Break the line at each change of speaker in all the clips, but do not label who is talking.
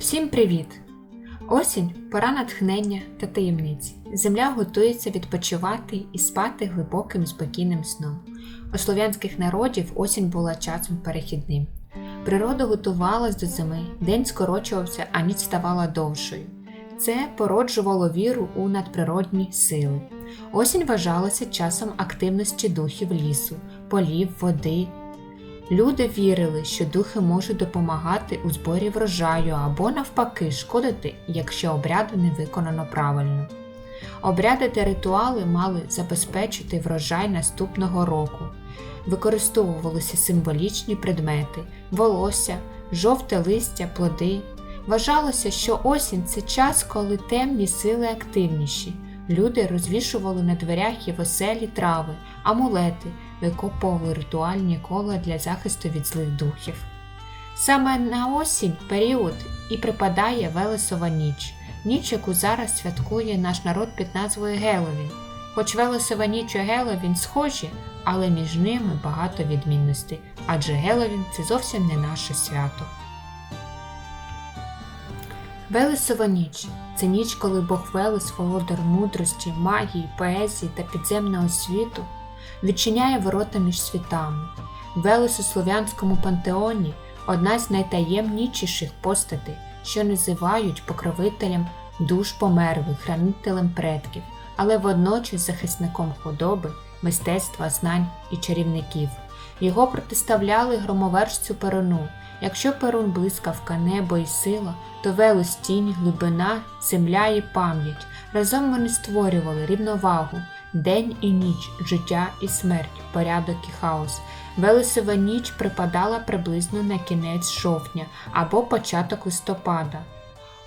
Всім привіт! Осінь пора натхнення та таємниць. Земля готується відпочивати і спати глибоким спокійним сном. У слов'янських народів осінь була часом перехідним. Природа готувалась до зими, день скорочувався, а ніч ставала довшою. Це породжувало віру у надприродні сили. Осінь вважалася часом активності духів лісу, полів, води, Люди вірили, що духи можуть допомагати у зборі врожаю або навпаки шкодити, якщо обряди не виконано правильно. Обряди та ритуали мали забезпечити врожай наступного року. Використовувалися символічні предмети, волосся, жовте листя, плоди. Вважалося, що осінь це час, коли темні сили активніші. Люди розвішували на дверях і в оселі трави, амулети, викопували ритуальні кола для захисту від злих духів. Саме на осінь період і припадає Велесова ніч, ніч, яку зараз святкує наш народ під назвою Геловін. Хоч Велесова ніч і Геловін схожі, але між ними багато відмінностей, адже Геловін це зовсім не наше свято. Велесова ніч це ніч, коли Бог Велес, володар мудрості, магії, поезії та підземного світу, відчиняє ворота між світами. Велес у слов'янському пантеоні одна з найтаємніших постатей, що називають покровителем душ померлих, хранителем предків, але водночас захисником худоби, мистецтва, знань і чарівників. Його протиставляли громовержцю Перуну. Якщо Перун блискавка, небо і сила, то Велес тінь, глибина, земля і пам'ять. Разом вони створювали рівновагу, день і ніч, життя і смерть, порядок і хаос. Велесова ніч припадала приблизно на кінець жовтня або початок листопада.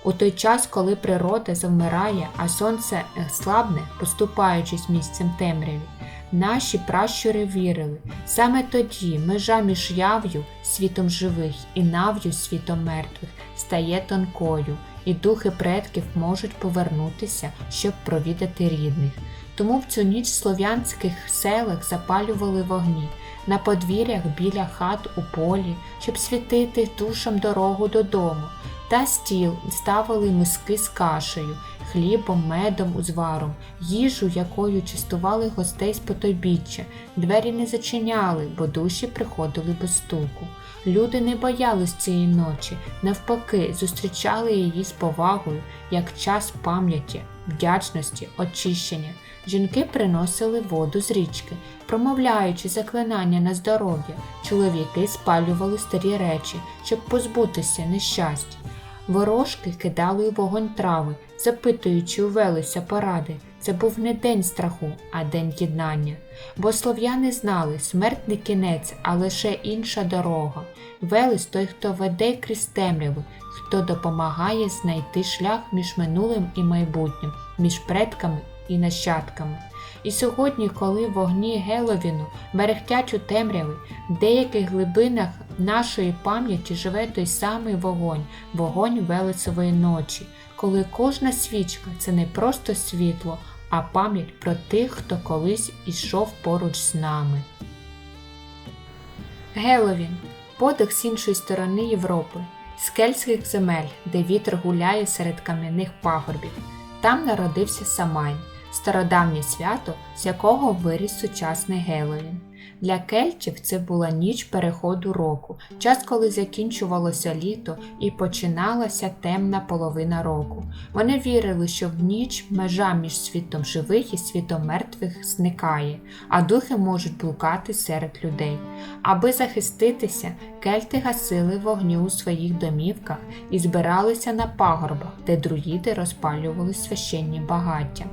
У той час, коли природа завмирає, а сонце слабне, поступаючись місцем темряві, наші пращури вірили, саме тоді межа між яв'ю, світом живих і нав'ю світом мертвих стає тонкою, і духи предків можуть повернутися, щоб провідати рідних. Тому в цю ніч в слов'янських селах запалювали вогні на подвір'ях біля хат у полі, щоб світити душам дорогу додому, та стіл ставили миски з кашею, хлібом, медом, узваром, їжу, якою частували гостей з потойбіччя. Двері не зачиняли, бо душі приходили без стуку. Люди не боялись цієї ночі, навпаки, зустрічали її з повагою, як час пам'яті, вдячності, очищення. Жінки приносили воду з річки, промовляючи заклинання на здоров'я, чоловіки спалювали старі речі, щоб позбутися нещастя. Ворожки кидали вогонь трави, запитуючи у Велеся поради. Це був не день страху, а день єднання. Бо слов'яни знали, смерть не кінець, а лише інша дорога. Велес той, хто веде крізь темряву, хто допомагає знайти шлях між минулим і майбутнім, між предками і нащадками. І сьогодні, коли вогні Геловіну мерехтять у темряві, в деяких глибинах нашої пам'яті живе той самий вогонь, вогонь Велесової ночі, коли кожна свічка це не просто світло, а пам'ять про тих, хто колись ішов поруч з нами. Геловін подих з іншої сторони Європи, з кельтських земель, де вітер гуляє серед кам'яних пагорбів. Там народився Самайн стародавнє свято, з якого виріс сучасний Геловін. Для кельтів це була ніч переходу року, час, коли закінчувалося літо і починалася темна половина року. Вони вірили, що в ніч межа між світом живих і світом мертвих зникає, а духи можуть блукати серед людей. Аби захиститися, кельти гасили вогню у своїх домівках і збиралися на пагорбах, де друїди розпалювали священні багаття.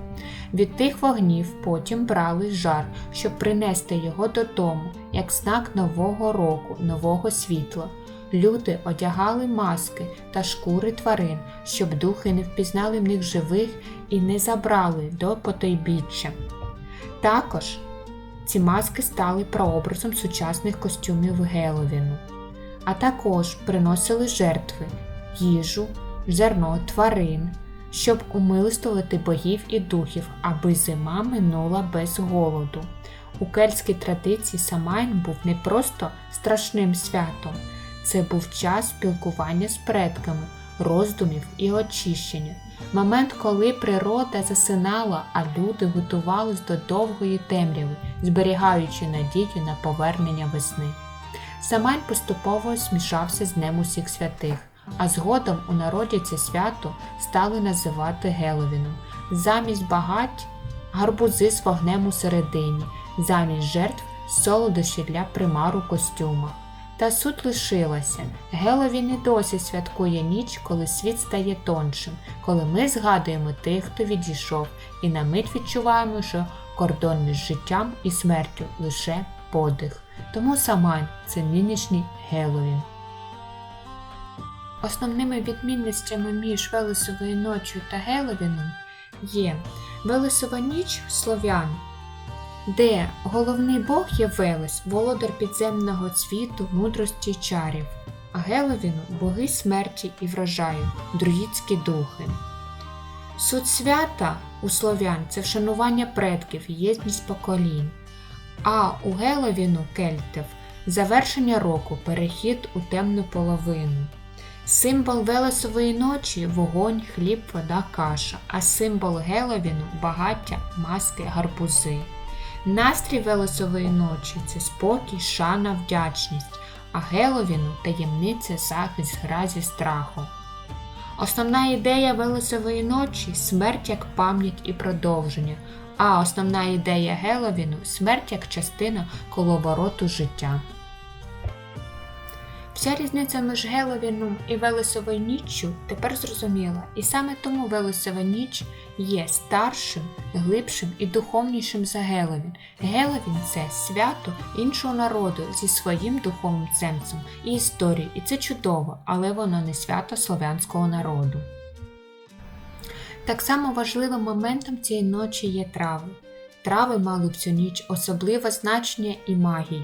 Від тих вогнів потім брали жар, щоб принести його додому, як знак нового року, нового світла. Люди одягали маски та шкури тварин, щоб духи не впізнали в них живих і не забрали до потойбіччя. Також ці маски стали прообразом сучасних костюмів Геловіну, а також приносили жертви, їжу, зерно тварин щоб умилостувати богів і духів, аби зима минула без голоду. У кельтській традиції Самайн був не просто страшним святом, це був час спілкування з предками, роздумів і очищення. Момент, коли природа засинала, а люди готувались до довгої темряви, зберігаючи надію на повернення весни. Самайн поступово змішався з Днем усіх святих, а згодом у народі це свято стали називати Геловіном. Замість багать гарбузи з вогнем у середині, замість жертв солодощі для примару костюма. Та суть лишилася. Геловін і досі святкує ніч, коли світ стає тоншим, коли ми згадуємо тих, хто відійшов, і на мить відчуваємо, що кордон між життям і смертю лише подих. Тому Самайн це нинішній Геловін. Основними відмінностями між Велесовою ночою та Геловіном є Велесова ніч слов'ян, де головний бог є Велес, володар підземного світу, мудрості й чарів, а Геловіну боги смерті і врожаю, друїдські духи. Суть свята у слов'ян це вшанування предків, єдність поколінь, а у Геловіну кельтів завершення року, перехід у темну половину. Символ Велесової ночі вогонь, хліб, вода, каша, а символ Геловіну багаття, маски, гарбузи. Настрій Велесової ночі це спокій, шана, вдячність, а Геловіну таємниця, захист, гразі, страху. Основна ідея Велесової ночі смерть як пам'ять і продовження, а основна ідея Геловіну смерть як частина коловороту життя. Вся різниця між Геловіном і Велесовою ніччю тепер зрозуміла, і саме тому Велесова ніч є старшим, глибшим і духовнішим за Геловін. Геловін це свято іншого народу зі своїм духовним центром і історією, і це чудово, але воно не свято слов'янського народу. Так само важливим моментом цієї ночі є трави. Трави мали в цю ніч особливе значення і магію.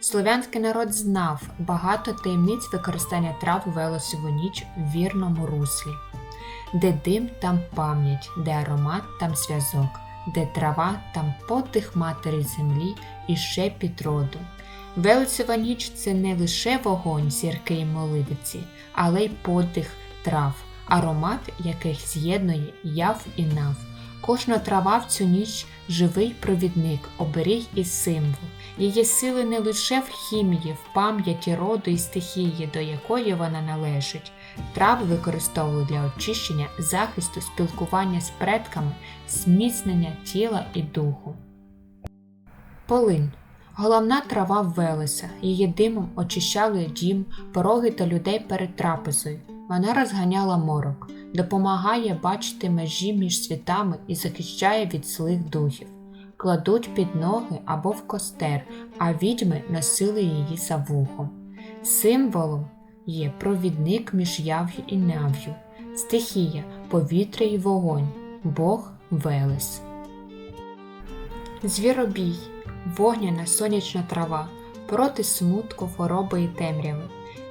Слов'янський народ знав багато таємниць використання трав у Велесову ніч в вірному руслі. Де дим, там пам'ять, де аромат, там зв'язок, де трава, там подих матері землі і шепіт роду. Велесова ніч це не лише вогонь, зірки і молитвиці, але й подих трав, аромат яких з'єднує яв і нав. Кожна трава в цю ніч живий провідник, оберіг і символ. Її сили не лише в хімії, в пам'яті роду і стихії, до якої вона належить. Трави використовують для очищення, захисту, спілкування з предками, зміцнення тіла і духу. Полинь головна трава Велеса. Її димом очищали дім, пороги та людей перед трапезою. Вона розганяла морок, допомагає бачити межі між світами і захищає від злих духів. Кладуть під ноги або в костер, а відьми носили її за вухом. Символом є провідник між яв'ю і нав'ю, стихія, повітря і вогонь, Бог Велес. Звіробій, вогняна сонячна трава, проти смутку, хвороби і темряви.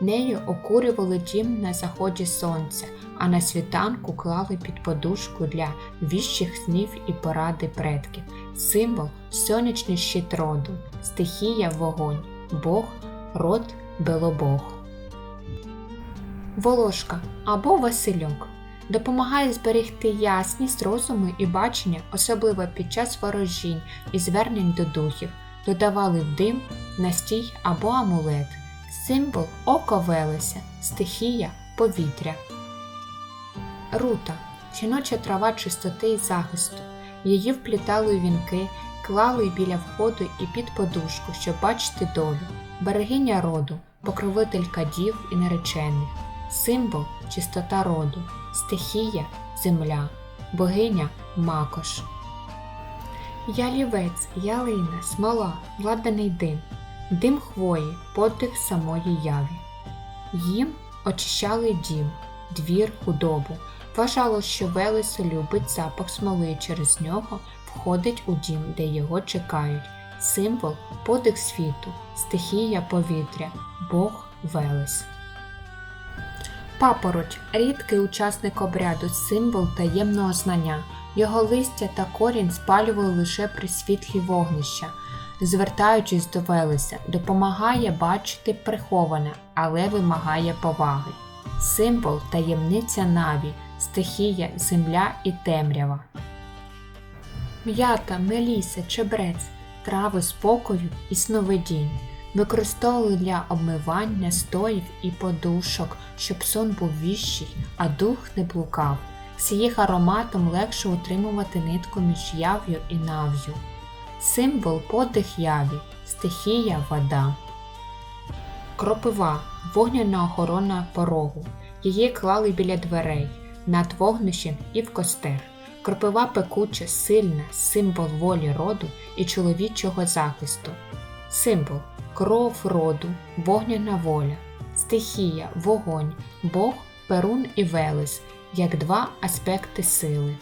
Нею окурювали дім на заході сонця, а на світанку клали під подушку для віщих снів і поради предків. Символ сонячний щит роду, стихія вогонь, Бог, род белобог. Волошка або Васильок допомагає зберегти ясність розуму і бачення, особливо під час ворожінь і звернень до духів, додавали в дим, настій або амулет, символ око Велеся, стихія повітря. Рута жіноча трава чистоти і захисту. Її вплітали у вінки, клали біля входу і під подушку, щоб бачити долю, берегиня роду, покровителька дів і наречених, символ чистота роду, стихія земля, богиня макош. Ялівець, ялина, смола, ладаний дим, дим хвої, подих самої яві. Їм очищали дім, двір, худобу. Вважало, що Велесо любить запах смоли через нього входить у дім, де його чекають. Символ подих світу, стихія повітря, Бог Велес. Папороть рідкий учасник обряду, символ таємного знання. Його листя та корінь спалювали лише при світлі вогнища. Звертаючись до Велеса, допомагає бачити приховане, але вимагає поваги. символ таємниця Наві, стихія, земля і темрява. М'ята, меліса, чебрець, трави спокою і сновидінь. Використовували для обмивання стоїв і подушок, щоб сон був віщий, а дух не блукав. З їх ароматом легше утримувати нитку між яв'ю і нав'ю. Символ подих яві, стихія вода. Кропива вогняна охорона порогу. Її клали біля дверей, над вогнищем і в костер. Кропива пекуча, сильна, символ волі роду і чоловічого захисту. Символ кров роду, вогняна воля, стихія, вогонь, Бог, Перун і Велес, як два аспекти сили.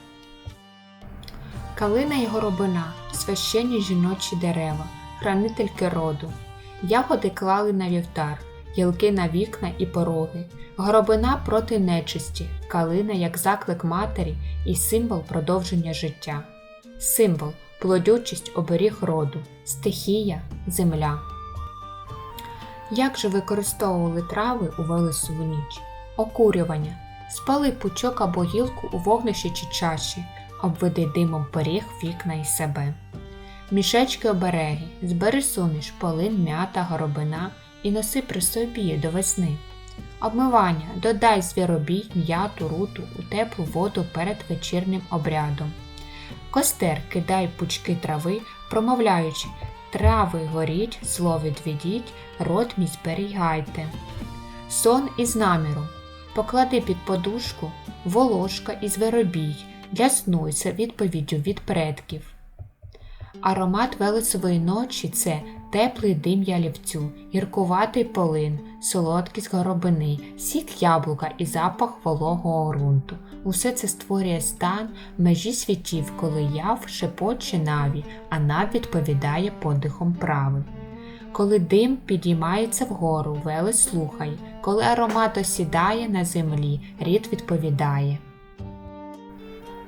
Калина і горобина священні жіночі дерева, хранительки роду. Ягоди клали на вівтар, гілки на вікна і пороги, горобина проти нечисті, калина як заклик матері і символ продовження життя. Символ плодючість оберіг роду, стихія, земля. Як же використовували трави у Велесову ніч? Окурювання. Спали пучок або гілку у вогнищі чи чаші, обведи димом пиріг, вікна і себе. Мішечки обереги, збери суміш, полин, м'ята, горобина і носи при собі до весни. Обмивання додай звіробій, м'яту, руту у теплу воду перед вечірнім обрядом. Костер кидай пучки трави, промовляючи Трави горіть, зло відведіть, рот мій зберігайте. Сон із наміром. Поклади під подушку волошка і зверобій для відповіддю від предків. Аромат велесової ночі це теплий дим ялівцю, гіркуватий полин, солодкість горобини, сік яблука і запах вологого ґрунту. Усе це створює стан межі світів, коли яв шепоче наві, а нав відповідає подихом прави. Коли дим підіймається вгору, велес слухає, коли аромат осідає на землі, рід відповідає.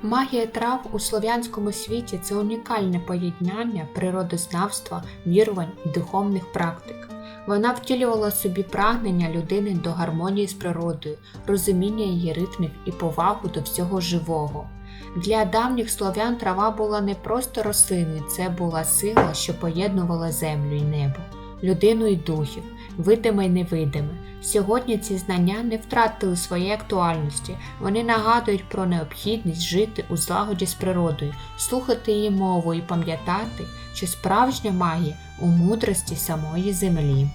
Магія трав у слов'янському світі це унікальне поєднання природознавства, вірувань і духовних практик. Вона втілювала собі прагнення людини до гармонії з природою, розуміння її ритмів і повагу до всього живого. Для давніх слов'ян трава була не просто рослиною, це була сила, що поєднувала землю і небо, людину і духів, видиме й невидиме. Сьогодні ці знання не втратили своєї актуальності, вони нагадують про необхідність жити у злагоді з природою, слухати її мову і пам'ятати, що справжня магія у мудрості самої землі.